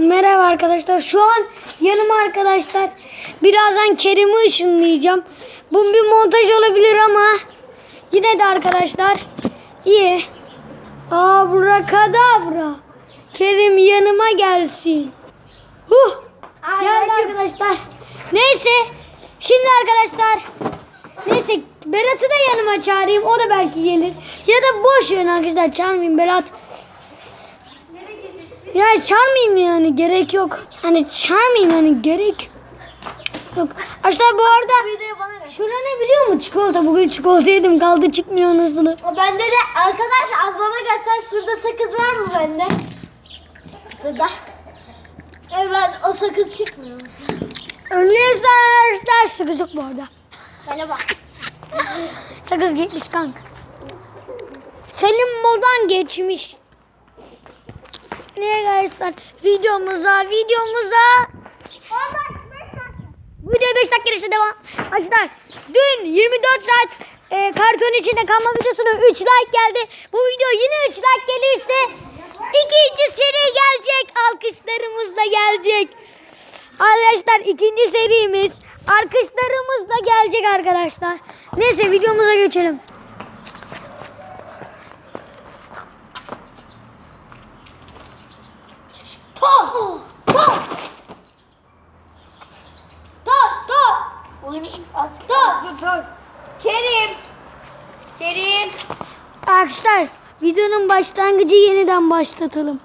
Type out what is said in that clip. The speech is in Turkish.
Merhaba arkadaşlar. Şu an yanıma arkadaşlar birazdan Kerim'i ışınlayacağım. Bu bir montaj olabilir ama yine de arkadaşlar iyi. Abrakadabra. Kerim yanıma gelsin. Huh. Geldi arkadaşlar. Neyse. Şimdi arkadaşlar. Neyse Berat'ı da yanıma çağırayım. O da belki gelir. Ya da boş verin arkadaşlar. Çağırmayayım Berat. Ya çağırmayayım yani gerek yok. Hani çağırmayayım yani gerek yok. Arkadaşlar bu arada şuna ne biliyor musun? Çikolata. Bugün çikolata yedim kaldı çıkmıyor anasını. Bende de arkadaş az bana göster şurada sakız var mı bende? Şurada. Evet o sakız çıkmıyor. Neyse arkadaşlar sakız yok bu arada. Bana bak. Sakız gitmiş kanka. Senin modan geçmiş. Ne arkadaşlar videomuza videomuza Video 5 dakika işte devam. Arkadaşlar dün 24 saat e, karton içinde kalma videosuna 3 like geldi. Bu video yine 3 like gelirse ikinci seri gelecek. Alkışlarımız da gelecek. Arkadaşlar ikinci serimiz alkışlarımız da gelecek arkadaşlar. Neyse videomuza geçelim. Top. Top. Top. Top. Top. Dur Kerim. Kerim. Arkadaşlar videonun başlangıcı yeniden başlatalım.